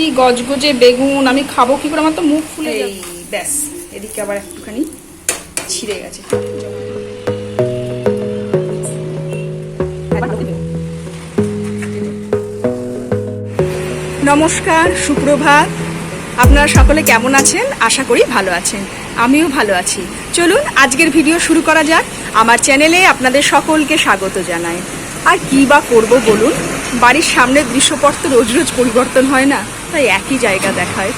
কচি গজগজে বেগুন আমি খাব কি করে? আমার তো মুখ ফুলে এই ব্যাস এদিকে আবার একটুখানি ছিঁড়ে গেছে। নমস্কার সুপ্রভাত। আপনারা সকলে কেমন আছেন? আশা করি ভালো আছেন। আমিও ভালো আছি। চলুন আজকের ভিডিও শুরু করা যাক। আমার চ্যানেলে আপনাদের সকলকে স্বাগত জানাই। আর কি বা করব বলুন? বাড়ির সামনের দৃশ্যপট তো রোজ রোজ পরিবর্তন হয় না। তাই একই জায়গা দেখায়।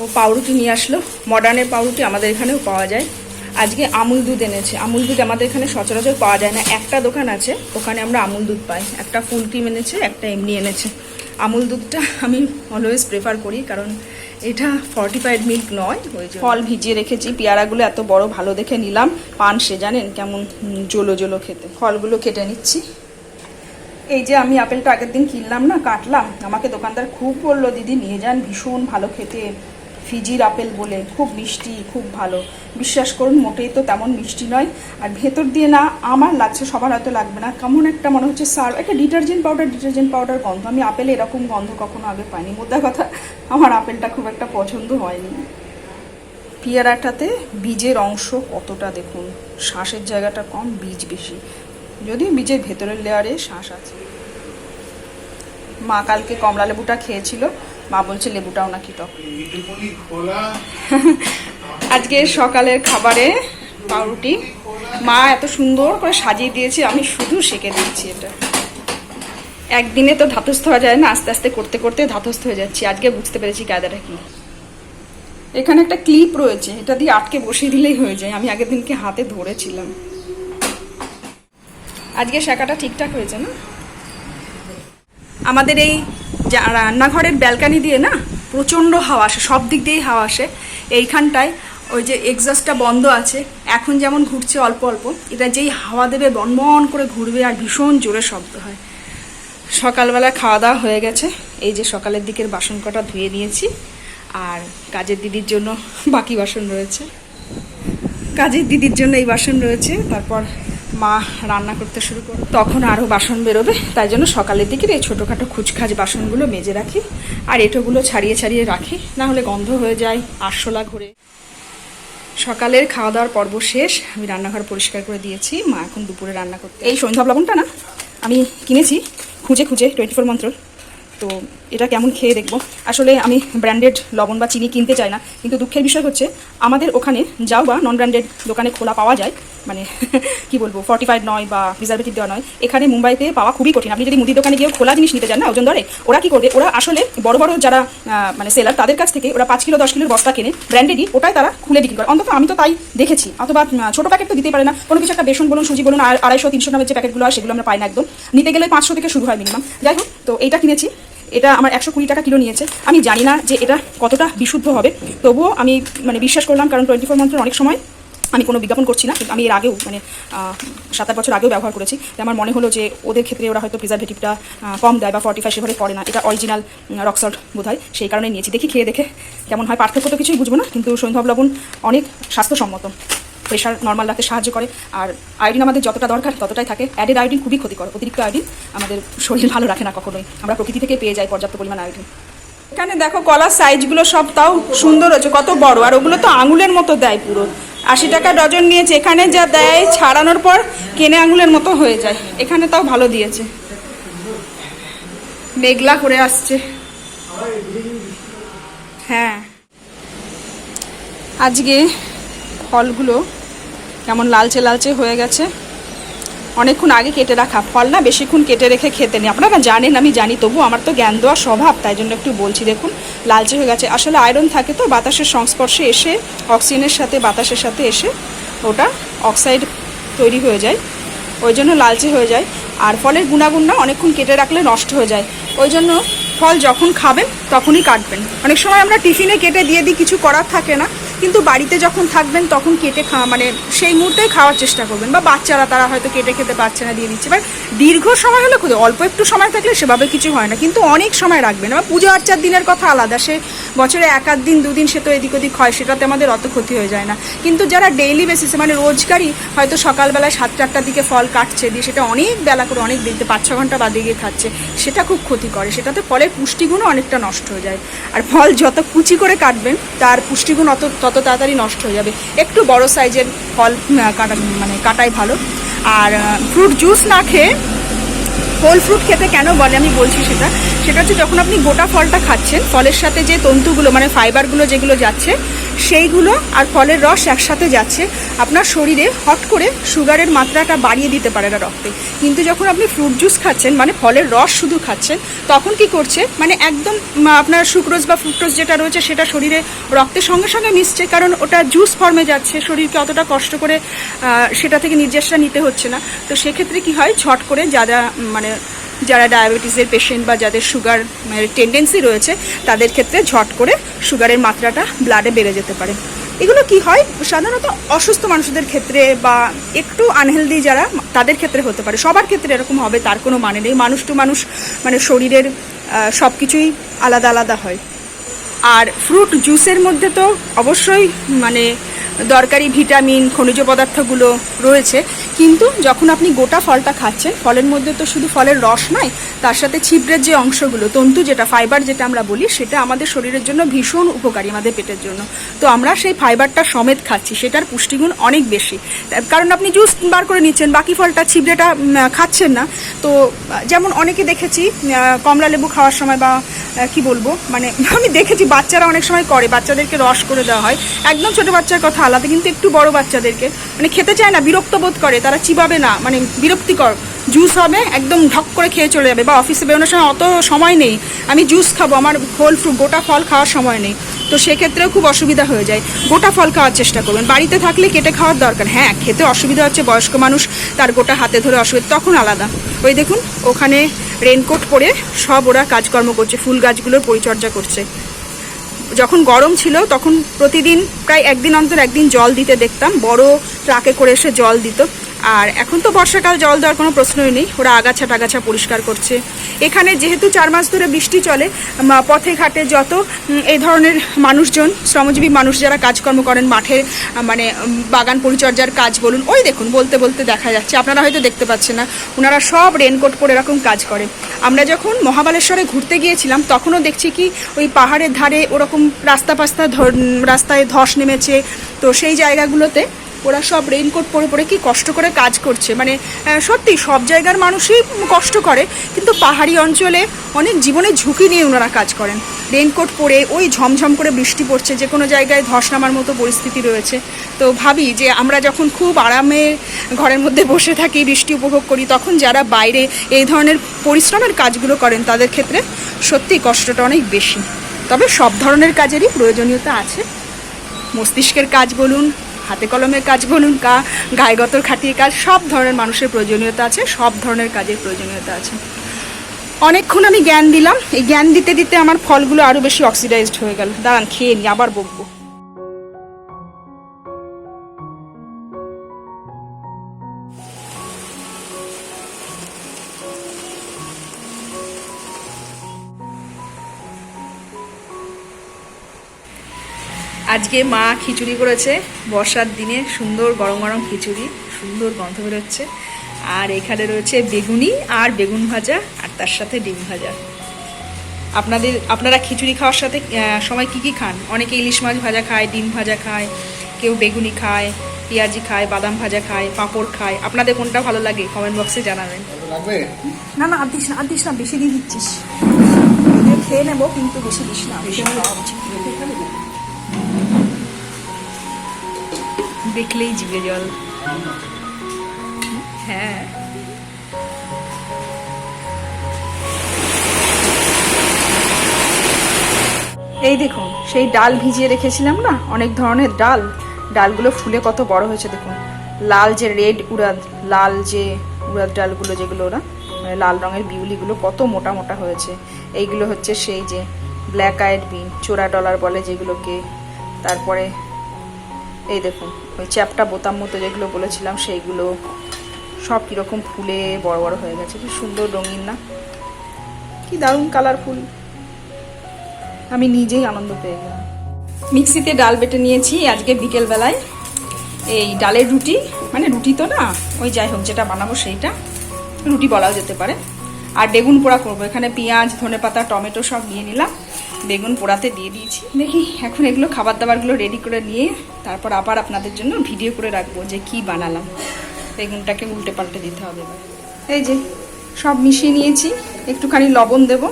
ও পাউরুটি নিয়ে আসলো। মডার্নের পাউরুটি আমাদের এখানেও পাওয়া যায়। আজকে আমুল দুধ এনেছে। আমুল দুধ আমাদের এখানে সচরাচর পাওয়া যায় না। একটা দোকান আছে ওখানে আমরা আমুল দুধ পাই। একটা ফুল ক্রিম এনেছে একটা এমনি এনেছে। আমুল দুধটা আমি অলওয়েজ প্রেফার করি কারণ এটা ফর্টিফাইড মিল্ক নয় ওই ফল ভিজিয়ে রেখেছি পেয়ারাগুলো এত বড় ভালো দেখে নিলাম। পান সে জানেন কেমন জলো জলো খেতে। ফলগুলো কেটে নিচ্ছি। এই যে আমি আপেলটা আগের দিন কিনলাম না, কাটলাম। আমাকে দোকানদার খুব বলল, দিদি, নিয়ে যান, ভীষণ ভালো খেতে। ফিজির আপেল বলে, খুব মিষ্টি, খুব ভালো। বিশ্বাস করুন, মোটেই তো তেমন মিষ্টি নয়। আর ভেতর দিয়ে না, আমার লাগছে, সবার হয়তো লাগবে না। কেমন একটা মনে হচ্ছে সার, একটা ডিটারজেন্ট পাউডার ডিটারজেন্ট পাউডার গন্ধ। আমি আপেল এরকম গন্ধ কখনো আগে পাইনি। মোদ্দা কথা, আমার আপেলটা খুব একটা পছন্দ হয়নি। পেয়ারাটাতে বীজের অংশ কতটা দেখুন? শ্বাসের জায়গাটা কম, বীজ বেশি। যদিও বীজের ভেতরের লেয়ারে শ্বাস আছে। মা কালকে কমলা লেবুটা খেয়েছিল, মা বলছে লেবুটাও নাকি টক। আজকে সকালের খাবারে পাউরুটি। মা এত সুন্দর করে সাজিয়ে দিয়েছে, আমি শুধু সেকে দিচ্ছি এটা। একদিনে তো ধাতস্থ হওয়া যায় না, আস্তে আস্তে করতে করতে ধাতস্থ হয়ে যাচ্ছি। আজকে বুঝতে পেরেছি কায়দাটা কি। এখানে একটা ক্লিপ রয়েছে, এটা দিয়ে আটকে বসিয়ে দিলেই হয়ে যায়। আমি আগের দিনকে হাতে ধরেছিলাম। আজকে শাখাটা ঠিকঠাক হয়েছে না? আমাদের এই রান্নাঘরের ব্যালকানি দিয়ে না প্রচণ্ড হাওয়া আসে, সব দিক দিয়েই হাওয়া আসে। এইখানটায় ওই যে এক্সস্টটা বন্ধ আছে, এখন যেমন ঘুরছে অল্প অল্প, এটা যেই হাওয়া দেবে বনবন করে ঘুরবে আর ভীষণ জোরে শব্দ হয়। সকালবেলা খাওয়া দাওয়া হয়ে গেছে, এই যে সকালের দিকের বাসন কটা ধুয়ে নিয়েছি, আর কাজের দিদির জন্য বাকি বাসন রয়েছে। কাজের দিদির জন্য এই বাসন রয়েছে, তারপর মা রান্না করতে শুরু করবে তখন আরও বাসন বেরোবে, তাই জন্য সকালের দিকে এই ছোটোখাটো খুচখাচ বাসনগুলো মেজে রাখি, আর এঁটোগুলো ছাড়িয়ে ছাড়িয়ে রাখি, না হলে গন্ধ হয়ে যায় আরশোলা ঘুরে। সকালের খাওয়া দাওয়ার পর্ব শেষ, আমি রান্নাঘর পরিষ্কার করে দিয়েছি, মা এখন দুপুরে রান্না করতে এই সন্ধ্যা লবণটা না, আমি কিনেছি, খুঁজে খুঁজে টোয়েন্টি ফোর মন্ত্র। তো এটা কেমন খেয়ে দেখব। আসলে আমি ব্র্যান্ডেড লবণ বা চিনি কিনতে চাই না, কিন্তু দুঃখের বিষয় হচ্ছে আমাদের ওখানে যাও বা নন ব্র্যান্ডেড দোকানে খোলা পাওয়া যায় মানে কি বলব ফর্টিফাইড নয় বা প্রিজার্ভেটিভ দেওয়া নয়, এখানে মুম্বাইতে পাওয়া খুবই কঠিন। আপনি যদি মুদি দোকানে গিয়ে খোলা জিনিস নিতে চান না, ওজন ধরে ওরা কি করবে? ওরা আসলে বড় বড় যারা মানে সেলার তাদের কাছ থেকে ওরা পাঁচ কিলো, দশ কিলোর বস্তা কেনে ব্র্যান্ডেডই ওটাই তারা খুলে বিক্রি করে। অন্তত আমি তো তাই দেখেছি। অথবা ছোটো প্যাকেট তো দিতে পারে না। কোনো কিছু একটা বেসন বলুন, সুজি বলুন আড়াইশো, তিনশো গ্রামের যে প্যাকেটগুলো হয়, সেগুলো আমরা পাই না একদম। নিতে গেলে পাঁচশো থেকে শুরু হয় মিনিমাম যাই হোক, তো এইটা কিনেছি। এটা আমার একশো কুড়ি টাকা কিলো নিয়েছে। আমি জানি না যে এটা কতটা বিশুদ্ধ হবে। তবুও আমি মানে বিশ্বাস করলাম, কারণ টোয়েন্টি ফোর মন্থের অনেক সময় আমি কোনো বিজ্ঞাপন করছি না। আমি এর আগেও মানে সাত আট বছর আগেও ব্যবহার করেছি। আমার মনে হলো যে ওদের ক্ষেত্রে ওরা হয়তো প্রিজারভেটিভটা কম দেয় বা ফর্টি ফাইভ সেভাবে করে না। এটা অরিজিনাল রক সল্ট বোধ হয় সেই কারণে নিয়েছি। দেখি, খেয়ে দেখে কেমন হয়। পার্থক্য তো কিছুই বুঝব না, কিন্তু সৈন্ধব লবণ অনেক স্বাস্থ্যসম্মত। প্রেশার নর্মাল রাখতে সাহায্য করে। আর আয়োডিন আমাদের যতটা দরকার ততটাই থাকে। অ্যাডেড আয়োডিন খুবই ক্ষতিকর। অতিরিক্ত আয়োডিন আমাদের শরীর ভালো রাখে না কখনোই। আমরা প্রকৃতি থেকে পেয়ে যাই পর্যাপ্ত পরিমাণ আয়োডিন এখানে দেখো, কলার সাইজগুলো সব তাও সুন্দর হচ্ছে কত বড়। আর ওগুলো তো আঙুলের মতো দেয় পুরো। আশি টাকা ডজন নিয়েছে। এখানে যা দেয় ছাড়ানোর পর কেনে আঙুলের মতো হয়ে যায়। এখানে তাও ভালো দিয়েছে। মেঘলা করে আসছে। হ্যাঁ। আজকে ফলগুলো কেমন লালচে লালচে হয়ে গেছে। অনেকক্ষণ আগে কেটে রাখা ফল না, বেশিক্ষণ কেটে রেখে খেতে নেই। আপনারা জানেন, আমি জানি, তবু আমার তো জ্ঞান দেওয়ার স্বভাব, তাই জন্য একটু বলছি, দেখুন, লালচে হয়ে গেছে। আসলে আয়রন থাকে তো, বাতাসের সংস্পর্শে এসে অক্সিজেনের সাথে, বাতাসের সাথে এসে ওটা অক্সাইড তৈরি হয়ে যায়। ওই জন্য লালচে হয়ে যায়। আর ফলের গুণাগুণ না, অনেকক্ষণ কেটে রাখলে নষ্ট হয়ে যায়। ওই জন্য ফল যখন খাবেন, তখনই কাটবেন। অনেক সময় আমরা টিফিনে কেটে দিয়ে দিই, কিছু করার থাকে না। কিন্তু বাড়িতে যখন থাকবেন, তখন কেটে খাওয়া মানে সেই মুহূর্তেই খাওয়ার চেষ্টা করবেন। বা বাচ্চারা, তারা হয়তো কেটে খেতে পারছে না, দিয়ে দিচ্ছে। এবার দীর্ঘ সময় হলে খুব অল্প একটু সময় থাকলে সেভাবে কিছু হয় না। কিন্তু অনেক সময় রাখবেন। বা পুজো আর্চার দিনের কথা আলাদা। সে বছরে এক আধ দিন, দুদিন সে তো এদিক ওদিক হয়, সেটাতে আমাদের অত ক্ষতি হয়ে যায় না। কিন্তু যারা ডেইলি বেসিসে মানে রোজগারই হয়তো সকালবেলায় সাতটা, আটটার দিকে ফল কাটছে, দিয়ে সেটা অনেক বেলা করে, অনেক দেখতে পাঁচ, ছ ঘণ্টা বাদে গিয়ে খাচ্ছে, সেটা খুব ক্ষতি করে। সেটাতে ফলের পুষ্টিগুণও অনেকটা নষ্ট হয়ে যায়। আর ফল যত কুচি করে কাটবেন, তার পুষ্টিগুণ অত তত তাড়াতাড়ি নষ্ট হয়ে যাবে। একটু বড় সাইজের ফল কাটা মানে কাটাই ভালো। আর ফ্রুট জুস না খেয়ে হোল ফ্রুট খেতে কেন বলে আমি বলছি সেটা। সেটা হচ্ছে যখন আপনি গোটা ফলটা খাচ্ছেন ফলের সাথে যে তন্তুগুলো মানে ফাইবারগুলো যেগুলো যাচ্ছে সেইগুলো আর ফলের রস একসাথে যাচ্ছে আপনার শরীরে হট করে সুগারের মাত্রাটা বাড়িয়ে দিতে পারে না রক্তে। কিন্তু যখন আপনি ফ্রুট জুস খাচ্ছেন মানে ফলের রস শুধু খাচ্ছেন তখন কি করছে মানে একদম আপনার সুক্রোজ বা ফ্রুক্টোজ যেটা রয়েছে সেটা শরীরে রক্তের সঙ্গে সঙ্গে মিশছে কারণ ওটা জুস ফর্মে যাচ্ছে শরীরকে অতটা কষ্ট করে সেটা থেকে নির্যাসটা নিতে হচ্ছে না। তো সেক্ষেত্রে কি হয় ঝট করে যারা উম, মানে যারা ডায়াবেটিসের পেশেন্ট বা যাদের সুগার মানে টেন্ডেন্সি রয়েছে, তাদের ক্ষেত্রে ঝট করে সুগারের মাত্রাটা ব্লাডে বেড়ে যেতে পারে। এগুলো কি হয়? সাধারণত অসুস্থ মানুষদের ক্ষেত্রে বা একটু আনহেলদি যারা, তাদের ক্ষেত্রে হতে পারে। সবার ক্ষেত্রে এরকম হবে, তার কোনো মানে নেই। মানুষ টু মানুষ মানে শরীরের সব কিছুই আলাদা আলাদা হয়। আর ফ্রুট জুসের মধ্যে তো অবশ্যই মানে দরকারি ভিটামিন, খনিজ পদার্থগুলো রয়েছে। কিন্তু যখন আপনি গোটা ফলটা খাচ্ছেন, ফলের মধ্যে তো শুধু ফলের রস নয় তার সাথে ছিদ্রের যে অংশগুলো, তন্তু যেটা ফাইবার যেটা আমরা বলি, সেটা আমাদের শরীরের জন্য ভীষণ উপকারী আমাদের পেটের জন্য। তো আমরা সেই ফাইবারটা সমেত খাচ্ছি, সেটার পুষ্টিগুণ অনেক বেশি। কারণ আপনি জুস বার করে নিচ্ছেন, বাকি ফলটা ছিবড়েটা খাচ্ছেন না। তো, যেমন অনেকে দেখেছি কমলা লেবু খাওয়ার সময় বা কি বলব মানে আমি দেখেছি বাচ্চারা অনেক সময় করে, বাচ্চাদেরকে রস করে দেওয়া হয়। একদম ছোট বাচ্চার কথা আলাদা, কিন্তু একটু বড় বাচ্চাদেরকে। মানে খেতে চায় না, বিরক্ত বোধ করে, তারা চিবাবে না মানে বিরক্তিকর। জুস হবে, একদম ঢক করে খেয়ে চলে যাবে। বা অফিসে বেরোনোর সময় অত সময় নেই। আমি জুস খাব, আমার হোল ফ্রুট গোটা ফল খাওয়ার সময় নেই। তো সেক্ষেত্রেও খুব অসুবিধা হয়ে যায়। গোটা ফল খাওয়ার চেষ্টা করবেন। বাড়িতে থাকলে কেটে খাওয়ার দরকার। হ্যাঁ খেতে অসুবিধা হচ্ছে, বয়স্ক মানুষ, তার গোটা হাতে ধরে অসুবিধা, তখন আলাদা। ওই দেখুন, ওখানে রেনকোট পরে সব ওরা কাজকর্ম করছে, ফুল গাছগুলোর পরিচর্যা করছে। যখন গরম ছিল, তখন প্রতিদিন প্রায় একদিন অন্তর একদিন জল দিতে দেখতাম। বড় ট্রাকে করে এসে জল দিত। আর এখন তো বর্ষাকাল, জল দেওয়ার কোনো প্রশ্নই নেই। ওরা আগাছা টাগাছা পরিষ্কার করছে। এখানে যেহেতু চার মাস ধরে বৃষ্টি চলে পথে ঘাটে যত এই ধরনের মানুষজন, শ্রমজীবী মানুষ যারা কাজকর্ম করেন, মাঠে মানে বাগান পরিচর্যার কাজ বলুন, ওই দেখুন, বলতে বলতে দেখা যাচ্ছে। আপনারা হয়তো দেখতে পাচ্ছেন না ওনারা সব রেনকোট পরে এরকম কাজ করে। আমরা যখন মহাবালেশ্বরে ঘুরতে গিয়েছিলাম, তখনও দেখছি কি, ওই পাহাড়ের ধারে ওরকম রাস্তা পাস্তা রাস্তায় ধস নেমেছে। তো সেই জায়গাগুলোতে ওরা সব রেইনকোট পরে পরে কি কষ্ট করে কাজ করছে। মানে সত্যি সব জায়গার মানুষই কষ্ট করে, কিন্তু পাহাড়ি অঞ্চলে অনেক জীবনে ঝুঁকি নিয়ে ওনারা কাজ করেন। রেইনকোট পরে ওই ঝমঝম করে বৃষ্টি পড়ছে, যে কোনো জায়গায় ধস নামার মতো পরিস্থিতি রয়েছে। তো ভাবি যে আমরা যখন খুব আরামে ঘরের মধ্যে বসে থাকি, বৃষ্টি উপভোগ করি, তখন যারা বাইরে এই ধরনের পরিশ্রমের কাজগুলো করেন, তাদের ক্ষেত্রে সত্যি কষ্টটা অনেক বেশি। তবে সব ধরনের কাজেরই প্রয়োজনীয়তা আছে। মস্তিষ্কের কাজ বলুন হাতে কলমের কাজ বলুন কা, গায়ে গতর খাটিয়ে কাজ, সব ধরনের মানুষের প্রয়োজনীয়তা আছে, সব ধরনের কাজের প্রয়োজনীয়তা আছে। অনেকক্ষণ আমি জ্ঞান দিলাম, এই জ্ঞান দিতে দিতে আমার ফলগুলো আরও বেশি অক্সিডাইজড হয়ে গেল। দাঁড়ান, খেয়ে নিই আবার বকবো। আজকে মা খিচুড়ি করেছে। বর্ষার দিনে সুন্দর গরম গরম খিচুড়ি সুন্দর গন্ধ বেরোচ্ছে। আর এখানে রয়েছে বেগুনি আর বেগুন ভাজা আর তার সাথে ডিম ভাজা। আপনাদের আপনারা খিচুড়ি খাওয়ার সাথে সময় কি কি খান? অনেকে ইলিশ মাছ ভাজা খায় ডিম ভাজা খায় কেউ বেগুনি খায় পেঁয়াজি খায় বাদাম ভাজা খায় পাঁপড় খায়। আপনাদের কোনটা ভালো লাগে? কমেন্ট বক্সে জানাবেন। না না আর দিস না আর দিস না বেশি দিয়ে দিচ্ছিস। খেয়ে নেব কিন্তু বেশি দিস না। দেখলেই জিভে জল। হ্যাঁ। এই দেখুন, সেই ডাল ভিজিয়ে রেখেছিলাম না? অনেক ধরনের ডাল। ডালগুলো ফুলে কত বড় হয়েছে দেখুন। লাল যে রেড উড়াদ লাল যে উড়াদ ডালগুলো যেগুলো ওরা মানে লাল রঙের বিউলিগুলো কত মোটা মোটা হয়েছে। এইগুলো হচ্ছে সেই যে ব্ল্যাক আইড বিন, চোরা ডলার বলে যেগুলোকে। তারপরে এই দেখুন, ওই চ্যাপটা, বোতাম মতো যেগুলো বলেছিলাম, সেইগুলো সব কীরকম ফুলে বড় বড় হয়ে গেছে। কি সুন্দর রঙিন না? কি দারুণ কালারফুল আমি নিজেই আনন্দ পেয়ে গেলাম। মিক্সিতে ডাল বেটে নিয়েছি আজকে বিকেলবেলায়। এই ডালের রুটি মানে রুটি তো না, ওই যাই হোক, যেটা বানাবো সেইটা। রুটি বলাও যেতে পারে। আর বেগুন পোড়া করব। এখানে পেঁয়াজ ধনে পাতা টমেটো সব নিয়ে নিলাম। বেগুন পোড়াতে দিয়ে দিয়েছি। দেখি, এখন এগুলো খাবার দাবারগুলো রেডি করে নিয়ে তারপর আবার আপনাদের জন্য ভিডিও করে রাখব যে কি বানালাম। বেগুনটাকে উল্টে পাল্টে দিতে হবে এবার। এই যে, সব মিশিয়ে নিয়েছি। একটুখানি লবণ দেব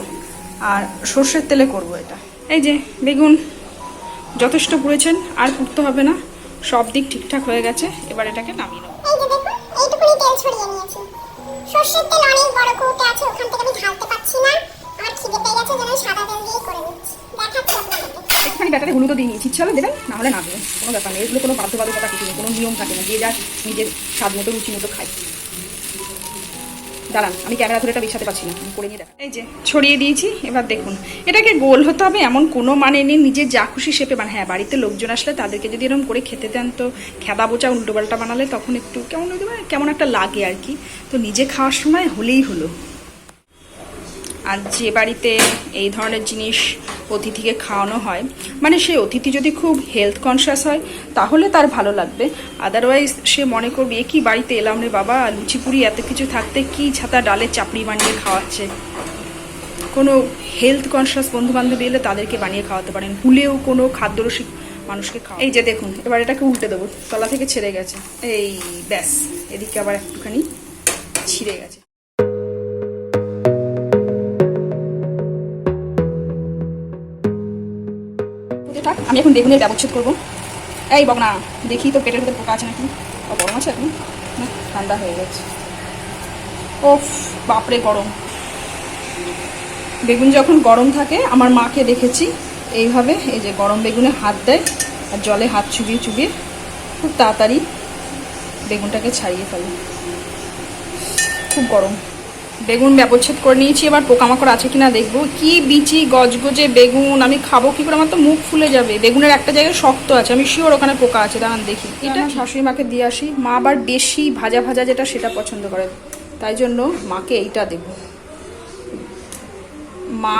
আর সর্ষের তেলে করব এটা। এই যে, বেগুন যথেষ্ট পুড়েছেন, আর পুড়তে হবে না। সব দিক ঠিকঠাক হয়ে গেছে। এবার এটাকে নামিয়ে নেব। এই যে দেখুন তেল ছড়িয়ে নিয়েছি। সর্ষের তেল অনেক বড় আছে, ওখান থেকে আমি ঢালতে পারছি না। খিদে একটুখানি ব্যাটারে হলুদও দিয়ে নিয়েছি। ইচ্ছা হলে দেবেন না হলে না দেবেন কোনো ব্যাপার নেই। এগুলো কোনো বাধ্যবাধকতা কিছু নেই। কোনো নিয়ম থাকে না। যে যার নিজের স্বাদ মতো, রুচি মতো খায়। দাঁড়ান, আমি ক্যামেরা ধরে এটা বিছাতে পারছি না। করে নিয়ে দেখা। এই যে, ছড়িয়ে দিয়েছি। এবার দেখুন। এটাকে গোল হতে হবে এমন কোনো মানে নেই। নিজের যা খুশি শেপে মানে হ্যাঁ বাড়িতে লোকজন আসলে তাদেরকে যদি এরকম করে খেতে দেন, তো খেদা বোচা, উল্টোপাল্টা বানালে তখন একটু কেমন কেমন একটা লাগে আর কি। তো নিজে খাওয়ার সময় হলেই হলো। আর যে বাড়িতে এই ধরনের জিনিস অতিথিকে খাওয়ানো হয় মানে সেই অতিথি যদি খুব হেলথ কনসিয়াস হয়, তাহলে তার ভালো লাগবে। আদারওয়াইজ সে মনে করবে কি বাড়িতে এলাম রে বাবা, লুচি পুরি এত কিছু থাকতে কি ছাতা ডালের চাপড়ি বানিয়ে খাওয়াচ্ছে? কোনো হেলথ কনসিয়াস বন্ধু বান্ধবী এলে তাদেরকে বানিয়ে খাওয়াতে পারেন। ভুলেও কোনো খাদ্যরসিক মানুষকে খাওয়া এই যে দেখুন, এবার এটাকে উল্টে দেবো। তলা থেকে ছেড়ে গেছে। এই ব্যাস, এদিকে আবার একটুখানি ছিঁড়ে গেছে। আমি এখন বেগুনের ব্যবচ্ছেদ করব। এই বক না দেখি তো পেটের ভিতরে পোকা আছে নাকি? ও, গরম আছে এখন? ঠান্ডা হয়ে গেছে। ওফ, বাপরে গরম। বেগুন যখন গরম থাকে, আমার মাকে দেখেছি, এইভাবে, এই যে গরম বেগুনে হাত দেয় আর জলে হাত চুবিয়ে চুবিয়ে খুব তাড়াতাড়ি বেগুনটাকে ছাড়িয়ে ফেলে। খুব গরম। বেগুন ব্যবচ্ছেদ করে নিয়েছি এবার পোকামাকড় আছে কিনা দেখব। কি বিচি গজগজে বেগুন আমি খাব কি করে? আমার তো মুখ ফুলে যাবে। বেগুনের একটা জায়গায় শক্ত আছে আমি শিওর ওখানে পোকা আছে দাঁড়ান দেখি। এটা শাশুড়ি মাকে দিয়ে আসি। মা আবার বেশি ভাজা ভাজা যেটা সেটা পছন্দ করে। তাই জন্য মাকে এইটা দেব। মা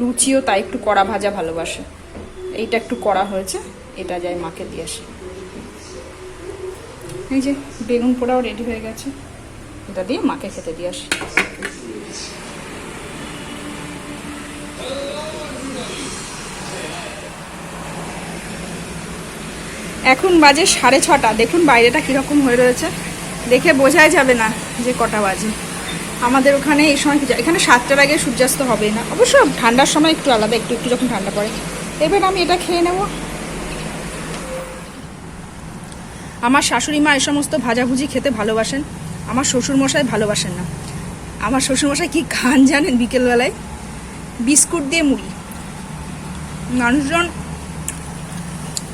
লুচিও তাই একটু কড়া ভাজা ভালোবাসে। এইটা একটু কড়া হয়েছে এটা যাই মাকে দিয়ে আসি। এই যে বেগুন পোড়াও রেডি হয়ে গেছে। এটা দিয়ে মাকে খেতে দিয়ে আসি। এখন বাজে সাড়ে ছটা। দেখুন বাইরেটা কীরকম হয়ে রয়েছে। দেখে বোঝাই যাবে না যে কটা বাজে। আমাদের ওখানে এই সময় এখানে সাতটার আগে সূর্যাস্ত হবে না। অবশ্য ঠান্ডার সময় একটু আলাদা, একটু একটু যখন ঠান্ডা পড়ে। এবার আমি এটা খেয়ে নেব। আমার শাশুড়ি মা এই সমস্ত ভাজাভুজি খেতে ভালোবাসেন। আমার শ্বশুরমশাই ভালোবাসেন না। আমার শ্বশুরমশাই কি খান জানেন বিকেলবেলায়? বিস্কুট দিয়ে মুড়ি। মানুষজন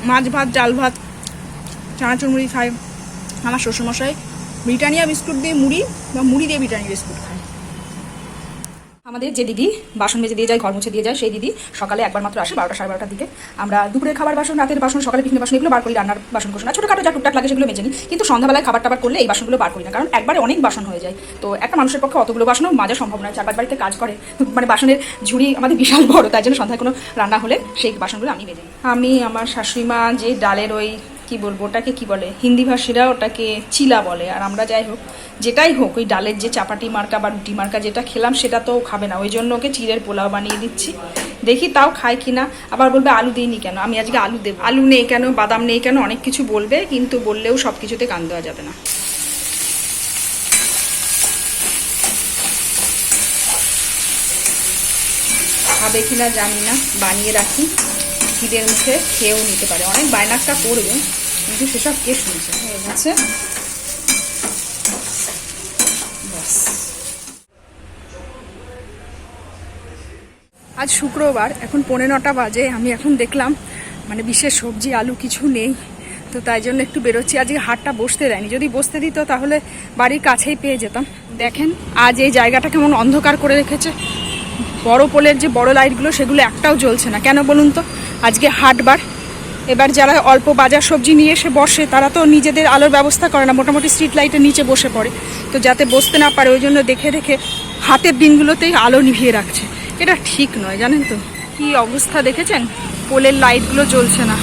মাছ ভাত, ডাল ভাত, চানাচুর মুড়ি খায়। আমার শ্বশুরমশাই ব্রিটানিয়া বিস্কুট দিয়ে মুড়ি বা মুড়ি দিয়ে ব্রিটানিয়া বিস্কুট খায়। আমাদের যে দিদি বাসন মেজে দিয়ে যায়, ঘর মুছে দিয়ে যায়, সেই দিদি সকালে একবার মাত্র আসে বারোটা, সাড়ে বারোটার দিকে। আমরা দুপুরে খাবার বাসন, রাতের বাসন, সকালে পিকনিক বাসন এগুলো বার করি, রান্নার বাসন কোসন ছোটোখাটো যা টুকটাক লাগে সেগুলো মেজে নিই। কিন্তু সন্ধ্যাবেলায় খাবার টাবার করলে এই বাসনগুলো বার করি না, কারণ একবারে অনেক বাসন হয়ে যায়। তো একটা মানুষের পক্ষে অতগুলো বাসনও মাজা সম্ভব নয় চার বাড়িতে কাজ করে। মানে বাসনের ঝুড়ি আমাদের বিশাল বড়, তাই জন্য সন্ধ্যায় কোনো রান্না হলে সেই বাসনগুলো আমি মেজে। আমি, আমার শাশুড়ি মা যে ডালের ওই কি বলব, ওটাকে কি বলে, হিন্দি ভাষীরা ওটাকে চিলা বলে। আর আমরা যাই হোক, যেটাই হোক, ওই ডালের যে চাপাটি মার্কা বা রুটি মার্কা যেটা খেলাম, সেটা তো খাবে না। ওই জন্য ওকে চিড়ের পোলাও বানিয়ে দিচ্ছি। দেখি তাও খায় কিনা আবার বলবে, আলু দিইনি কেন? আমি আজকে আলু দেব আলু নেই কেন? বাদাম নেই কেন? অনেক কিছু বলবে, কিন্তু বললেও সব কিছুতে কান দেওয়া যাবে না। খাবে কিনা জানি না, বানিয়ে রাখি। খিদের মুখে খেয়েও নিতে পারে। অনেক বায়নাকটা করবে, কিন্তু সেসব কে শুনছে? হয়ে গেছে। আজ শুক্রবার, এখন পৌনে নটা বাজে, আমি এখন দেখলাম মানে বিশেষ সবজি, আলু কিছু নেই, তো তাই জন্য একটু বেরোচ্ছি। আজকে হাটটা বসতে দেয়নি। যদি বসতে দিত, তাহলে বাড়ির কাছেই পেয়ে যেতাম। দেখেন, আজ এই জায়গাটা কেমন অন্ধকার করে রেখেছে। বড় পোলের যে বড় লাইটগুলো, সেগুলো একটাও জ্বলছে না। কেন বলুন তো? আজকে হাটবার। এবার যারা অল্প বাজার সবজি নিয়ে এসে বসে, তারা তো নিজেদের আলোর ব্যবস্থা করে না, মোটামুটি স্ট্রিট লাইটের নিচে বসে পড়ে। তো যাতে বসতে না পারে, ওই জন্য দেখে দেখে হাতের দিনগুলোতেই আলো নিভিয়ে রাখছে। এটা ঠিক নয়, জানেন তো? কি অবস্থা দেখেছেন? পোলের লাইটগুলো জ্বলছে না।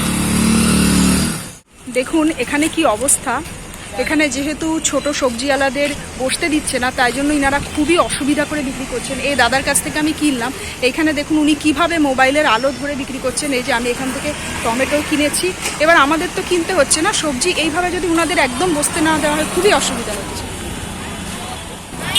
দেখুন, এখানে কি অবস্থা। এখানে যেহেতু ছোট সবজিওয়ালাদের বসতে দিচ্ছে না, তাই জন্য ইনারা খুবই অসুবিধা করে বিক্রি করছেন। এই দাদার কাছ থেকে আমি কিনলাম। এখানে দেখুন উনি কীভাবে মোবাইলের আলো ধরে বিক্রি করছেন। এই যে আমি এখান থেকে টমেটো কিনেছি। এবার আমাদের তো কিনতে হচ্ছে না, সবজি এইভাবে যদি ওনাদের একদম বসতে না দেওয়া হয়, খুবই অসুবিধা হচ্ছে।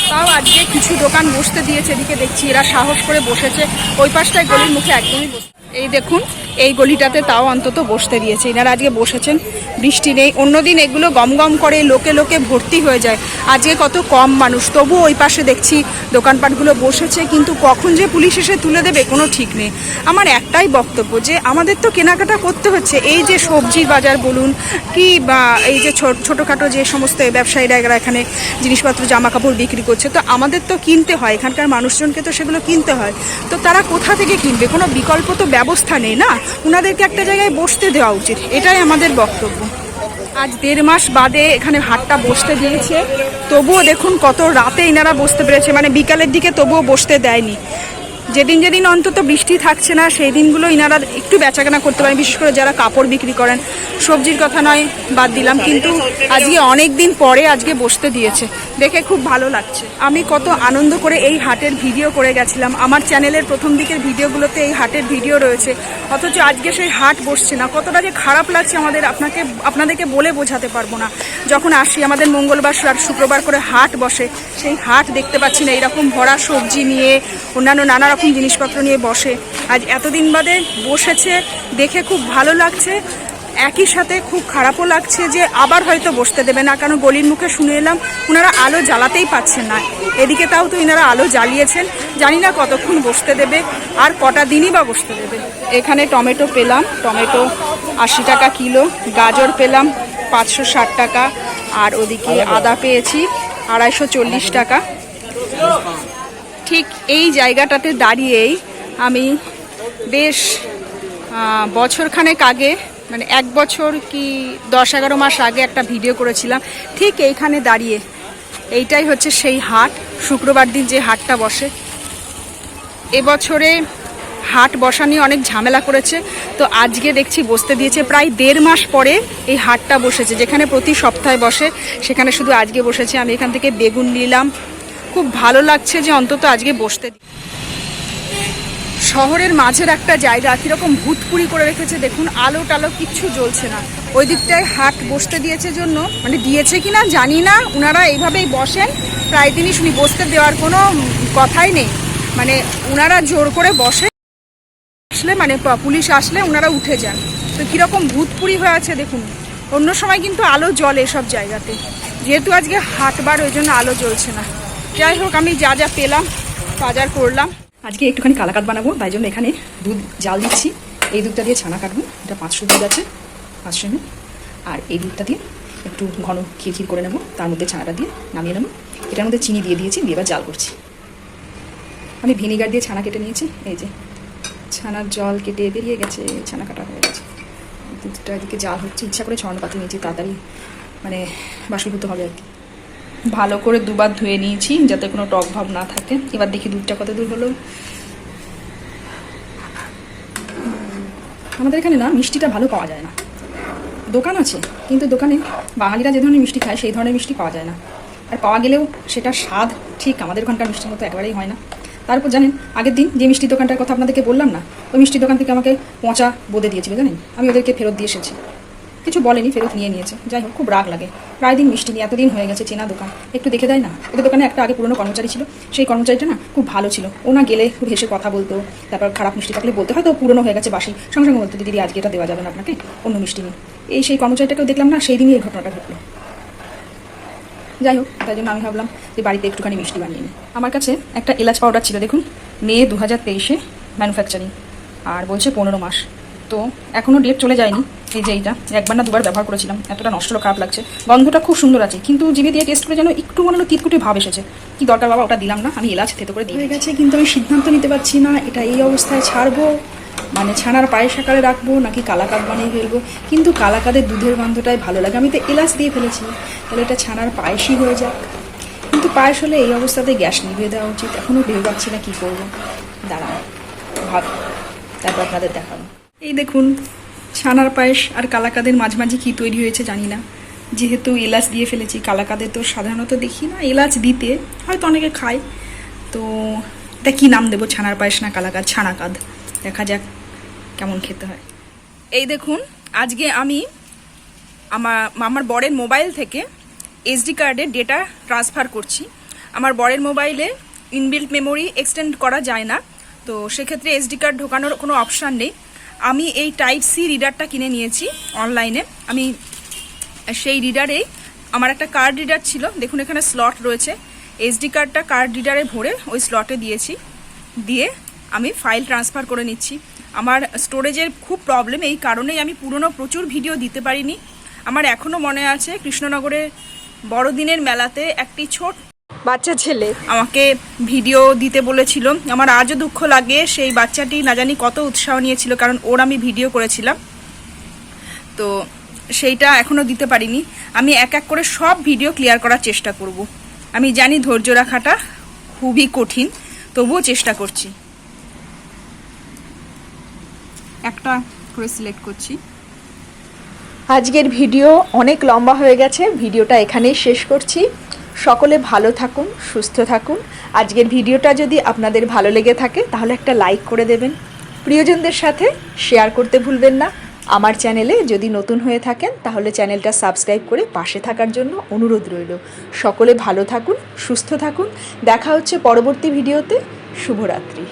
তাও আজকে কিছু দোকান বসতে দিয়েছে, এদিকে দেখছি এরা সাহস করে বসেছে। ওই পাশটায় গলির মুখে একদমই বসে এই দেখুন এই গলিটাতে তাও অন্তত বসতে দিয়েছে। এনারা আজকে বসেছেন, বৃষ্টি নেই। অন্যদিন এগুলো গম গম করে লোকে লোকে ভর্তি হয়ে যায়। আজকে কত কম মানুষ। তবু ওই পাশে দেখছি দোকানপাটগুলো বসেছে, কিন্তু কখন যে পুলিশ এসে তুলে দেবে কোনো ঠিক নেই। আমার একটাই বক্তব্য যে আমাদের তো কেনাকাটা করতে হচ্ছে। এই যে সবজির বাজার বলুন, কি বা এই যে ছোট ছোটোখাটো যে সমস্ত ব্যবসায়ীরা এরা এখানে জিনিসপত্র জামা কাপড় বিক্রি করছে, তো আমাদের তো কিনতে হয়। এখানকার মানুষজনকে তো সেগুলো কিনতে হয়। তো তারা কোথা থেকে কিনবে? কোনো বিকল্প তো ব্যবস্থা নেই না? ওনাদেরকে একটা জায়গায় বসতে দেওয়া উচিত। এটাই আমাদের বক্তব্য। আজ দেড় মাস বাদে এখানে হাটটা বসতে দিয়েছে। তবুও দেখুন কত রাতে এনারা বসতে পেরেছে। মানে বিকালের দিকে তবুও বসতে দেয়নি। যেদিন যেদিন অন্তত বৃষ্টি থাকছে না, সেই দিনগুলো ইনারা একটু বেচাকেনা করতে পারেন। বিশেষ করে যারা কাপড় বিক্রি করেন। সবজির কথা নয়, বাদ দিলাম। কিন্তু আজকে অনেক দিন পরে আজকে বসতে দিয়েছে। দেখে খুব ভালো লাগছে। আমি কত আনন্দ করে এই হাটের ভিডিও করে গেছিলাম। আমার চ্যানেলের প্রথম দিকের ভিডিওগুলোতে এই হাটের ভিডিও রয়েছে। অথচ আজকে সেই হাট বসছে না। কতটা যে খারাপ লাগছে আমাদের, আপনাকে, আপনাদেরকে বলে বোঝাতে পারব না। যখন আসি, আমাদের মঙ্গলবার আর শুক্রবার করে হাট বসে, সেই হাট দেখতে পাচ্ছি না। এরকম ভরা সবজি নিয়ে, অন্যান্য নানা রকম জিনিসপত্র নিয়ে বসে। আজ এতদিন বাদে বসেছে, দেখে খুব ভালো লাগছে। একই সাথে খুব খারাপও লাগছে যে আবার হয়তো বসতে দেবে না কারণ গলির মুখে শুনে এলাম ওনারা আলো জ্বালাতেই পাচ্ছেন না। এদিকে তাও তো এনারা আলো জ্বালিয়েছেন। জানি না কতক্ষণ বসতে দেবে আর কটা দিনই বা বসতে দেবে। এখানে টমেটো পেলাম টমেটো আশি টাকা কিলো গাজর পেলাম পাঁচশো ষাট টাকা আর ওদিকে আদা পেয়েছি আড়াইশো চল্লিশ টাকা। ঠিক এই জায়গাটাতে দাঁড়িয়েই আমি বেশ বছরখানেক আগে মানে এক বছর কি দশ এগারো মাস আগে একটা ভিডিও করেছিলাম, ঠিক এইখানে দাঁড়িয়ে। এইটাই হচ্ছে সেই হাট, শুক্রবার দিন যে হাটটা বসে। এবছরে হাট বসা নিয়ে অনেক ঝামেলা করেছে, তো আজকে দেখছি বসতে দিয়েছে। প্রায় দেড় মাস পরে এই হাটটা বসেছে, যেখানে প্রতি সপ্তাহে বসে, সেখানে শুধু আজকে বসেছে। আমি এখান থেকে বেগুন নিলাম। খুব ভালো লাগছে যে অন্তত আজকে বসতে দি- শহরের মাঝের একটা জায়গা কীরকম ভূতপুরি করে রেখেছে, দেখুন, আলো টালো কিচ্ছু জ্বলছে না। ওই দিকটায় হাট বসতে দিয়েছে জন্য মানে দিয়েছে কি না জানি না ওনারা এইভাবেই বসেন। প্রায় দিনই শুনি বসতে দেওয়ার কোনো কথাই নেই। মানে ওনারা জোর করে বসে, আসলে মানে পুলিশ আসলে ওনারা উঠে যান। তো কীরকম ভূতপুরি হয়ে আছে, দেখুন। অন্য সময় কিন্তু আলো জ্বলে সব জায়গাতে। যেহেতু আজকে হাটবার ওই জন্য আলো জ্বলছে না। যাই হোক, আমি যা যা পেলাম, বাজার করলাম। আজকে একটুখানি কালাকাত বানাবো, তাই জন্য এখানে দুধ, জাল দিচ্ছি। এই দুধটা দিয়ে ছানা কাটবো, এটা পাঁচশো দুধ আছে, পাঁচশো এমএল। আর এই দুধটা দিয়ে একটু ঘন খিরখির করে নেব, তার মধ্যে ছানাটা দিয়ে নামিয়ে নেব। এটার মধ্যে চিনি দিয়ে দিয়েছি, দিয়ে এবার জাল করছি। আমি ভিনিগার দিয়ে ছানা কেটে নিয়েছি, এই যে ছানার জল কেটে বেরিয়ে গেছে, ছানা কাটা হয়ে গেছে। দুধটা এদিকে জাল হচ্ছে, ইচ্ছা করে ছড়ানো পাতি নিয়েছি, তাড়াতাড়ি মানে বাষ্পীভূত হবে আর কি। ভালো করে দুবার ধুয়ে নিয়েছি যাতে কোনো টক ভাব না থাকে। এবার দেখি দুধটা কত দূর হলো। আমাদের এখানে না মিষ্টিটা ভালো পাওয়া যায় না। দোকান আছে, কিন্তু দোকানে বাঙালিরা যে ধরনের মিষ্টি খায় সেই ধরনের মিষ্টি পাওয়া যায় না। আর পাওয়া গেলেও সেটা স্বাদ ঠিক আমাদের ওখানকার মিষ্টির মতো একেবারেই হয় না। তারপর জানেন, আগের দিন যে মিষ্টি দোকানটার কথা আপনাদেরকে বললাম না, ওই মিষ্টি দোকান থেকে আমাকে পচা বোঁদে দিয়েছিল, জানেন? আমি ওদেরকে ফেরত দিয়ে এসেছি। কিছু বলেনি, ফেরত নিয়ে নিয়েছে। যাই হোক, খুব রাগ লাগে। প্রায় দিন মিষ্টি নিয়ে এতদিন হয়ে গেছে চেনা দোকান। একটু দেখে দেয় না? ওদের দোকানে একটা আগে পুরনো কর্মচারী ছিল। সেই কর্মচারীটা না খুব ভালো ছিল। ও না গেলে খুব হেসে কথা বলতো, তারপর খারাপ মিষ্টি থাকলে বলতে হয়তো পুরনো হয়ে গেছে বাসি। সঙ্গে সঙ্গে বলতো, দিদি, আজকে এটা দেওয়া যাবে না আপনাকে, অন্য মিষ্টি নিন। এই সেই কর্মচারীটাকেও দেখলাম না, সেই দিনই এই ঘটনাটা ঘটলো। যাই হোক, তাই জন্য আমি ভাবলাম যে বাড়িতে একটুখানি মিষ্টি বানিয়ে নিই। আমার কাছে একটা এলাচ পাউডার ছিল, দেখুন। মে দু হাজার তেইশে ম্যানুফ্যাকচারিং। আর বলছে পনেরো মাস। তো এখনও ডেট চলে যায়নি। এই যে এইটা একবার না দুবার ব্যবহার করেছিলাম। এতটা নষ্ট খারাপ লাগছে। গন্ধটা খুব সুন্দর আছে কিন্তু জিভে দিয়ে টেস্ট করে যেন একটু মনে হলো তিতকুটে ভাব এসেছে। কি দরকার বাবা ওটা দিলাম না আমি এলাচ থেতো করে দিয়ে গেছে কিন্তু আমি সিদ্ধান্ত নিতে পারছি না এটা এই অবস্থায় ছাড়বো মানে ছানার পায়েস আকারে রাখব নাকি কালাকাদ বানিয়ে ফেলব। কিন্তু কালাকাদের দুধের গন্ধটাই ভালো লাগে আমি তো এলাচ দিয়ে ফেলেছি। তাহলে এটা ছানার পায়েসই হয়ে যাক। কিন্তু পায়েস হলে এই অবস্থাতে গ্যাস নিভিয়ে দেওয়া উচিত। এখনও ভেবে পাচ্ছি না কী করব। দাঁড়াও ভাব তারপর আপনাদের দেখাবো। এই দেখুন, ছানার পায়েস আর কালাকাদের মাঝামাঝি কি তৈরি হয়েছে জানি না। যেহেতু এলাচ দিয়ে ফেলেছি, কালাকাদের তো সাধারণত দেখি না, এলাচ দিতে, হয়তো অনেকে খায়। তো এটা কী নাম দেবো, ছানার পায়েস না কালাকাদ? ছানাকাদ। দেখা যাক কেমন খেতে হয়। এই দেখুন, আজকে আমি আমার আমার বরের মোবাইল থেকে এসডি কার্ডে ডেটা ট্রান্সফার করছি। আমার বরের মোবাইলে ইনবিল্ট মেমোরি এক্সটেন্ড করা যায় না। তো সেক্ষেত্রে এসডি কার্ড ঢোকানোর কোনো অপশান নেই। আমি এই টাইপ সি রিডারটা কিনে নিয়েছি অনলাইনে আমি সেই রিডারেই আমার একটা কার্ড রিডার ছিল। দেখুন, এখানে স্লট রয়েছে। এসডি কার্ডটা কার্ড রিডারে ভরে ওই স্লটে দিয়েছি। দিয়ে আমি ফাইল ট্রান্সফার করে নিচ্ছি। আমার স্টোরেজের খুব প্রবলেম এই কারণেই আমি পুরনো প্রচুর ভিডিও দিতে পারিনি। আমার এখনও মনে আছে কৃষ্ণনগরে বড়দিনের মেলাতে একটি ছোট বাচ্চা ছেলে। আমাকে ভিডিও দিতে বলেছিল। আমার আজও দুঃখ লাগে সেই বাচ্চাটি না জানি কত উৎসাহ নিয়েছিল কারণ ওর আমি ভিডিও করেছিলাম। তো সেইটা এখনও দিতে পারিনি। আমি এক এক করে সব ভিডিও ক্লিয়ার করার চেষ্টা করব। আমি জানি ধৈর্য রাখাটা খুবই কঠিন তবুও চেষ্টা করছি। একটা করে সিলেক্ট করছি। আজকের ভিডিও অনেক লম্বা হয়ে গেছে। ভিডিওটা এখানেই শেষ করছি। সকলে ভালো থাকুন, সুস্থ থাকুন। আজকের ভিডিওটা যদি আপনাদের ভালো লেগে থাকে, তাহলে একটা লাইক করে দেবেন। প্রিয়জনদের সাথে শেয়ার করতে ভুলবেন না। আমার চ্যানেলে যদি নতুন হয়ে থাকেন, তাহলে চ্যানেলটা সাবস্ক্রাইব করে পাশে থাকার জন্য অনুরোধ রইল। সকলে ভালো থাকুন, সুস্থ থাকুন। দেখা হচ্ছে পরবর্তী ভিডিওতে। শুভরাত্রি।